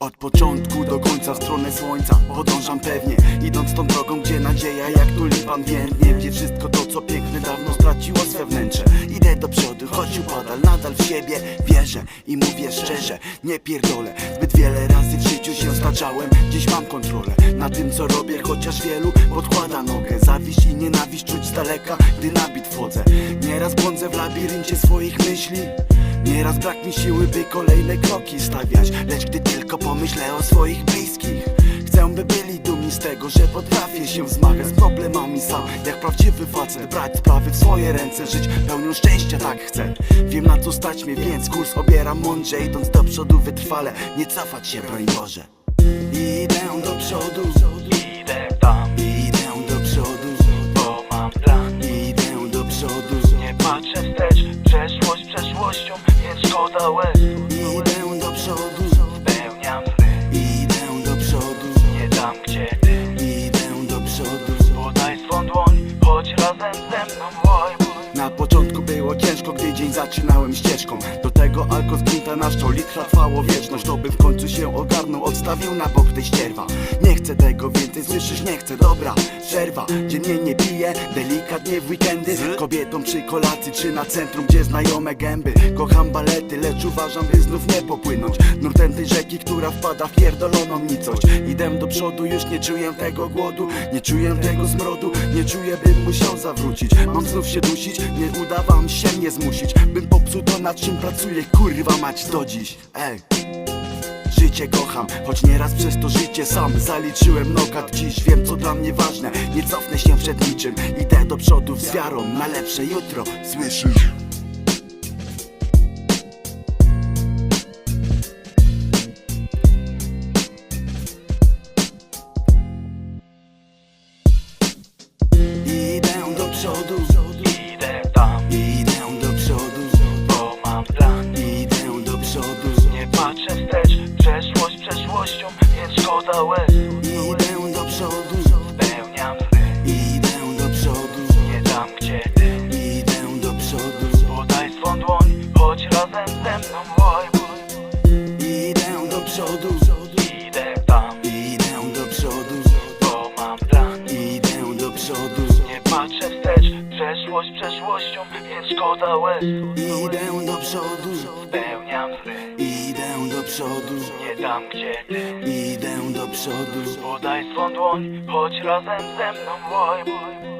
Od początku do końca w stronę słońca Podążam pewnie, idąc tą drogą Gdzie nadzieja jak tulipan więdnie Gdzie wszystko to co piękne dawno straciło swe wnętrze. Idę do przodu, choć upadal nadal w siebie Wierzę i mówię szczerze, nie pierdolę. Zbyt wiele razy w życiu się staczałem Dziś mam kontrolę na tym co robię Chociaż wielu podkłada nogę Zawiść i nienawiść z daleka Gdy na bit wchodzę. Nieraz błądzę w labiryncie swoich myśli. Nieraz brak mi siły, by kolejne kroki stawiać. Lecz gdy tylko pomyślę o swoich bliskich Chcę, by byli dumni z tego, że potrafię się zmagać z problemami sam. Jak prawdziwy facet, brać sprawy w swoje ręce Żyć pełnią szczęścia, tak chcę. Wiem na co stać mnie, więc kurs obieram mądrze Idąc do przodu wytrwale, nie cofać się, broń Boże. Idę do przodu, patrzę wstecz, przeszłość przeszłością Więc szkoda łez ze mną. Na początku było ciężko, gdy dzień zaczynałem ścieżką. Do tego alko z na litra trwało wieczność To by w końcu się ogarnął, odstawił na bok tej ścierwa. Nie chcę tego więcej, słyszysz, nie chcę, dobra Przerwa, dziennie nie piję, delikatnie w weekendy. Kobietą przy kolacji, czy na centrum, gdzie znajome gęby. Kocham balety, lecz uważam, by znów nie popłynąć. Nurtem tej rzeki, która wpada w pierdoloną nicość. Idę do przodu, już nie czuję tego głodu Nie czuję tego zmrodu, nie czuję, bym musiał zawrócić Mam znów się dusić, nie uda wam się mnie zmusić. Bym popsuł to, nad czym pracuję, kurwa mać do dziś. Ej. Życie kocham, choć nieraz przez to życie sam Zaliczyłem nokat, dziś wiem co dla mnie ważne. Nie cofnę się przed niczym, idę do przodu z wiarą Na lepsze jutro, słyszysz? Więc szkoda łez. Idę do przodu. Spełniam sny, Idę do przodu, nie tam gdzie ty. Idę do przodu. Podaj swą dłoń, chodź razem ze mną Oj, bój. Idę do przodu, Idę tam, idę do przodu. Bo mam plan. Idę do przodu, Nie patrzę wstecz, przeszłość przeszłością Więc szkoda łez. Idę do przodu. Spełniam sny, przodu, nie tam gdzie ty idę do przodu. Podaj swą dłoń, chodź razem ze mną Oj, bój.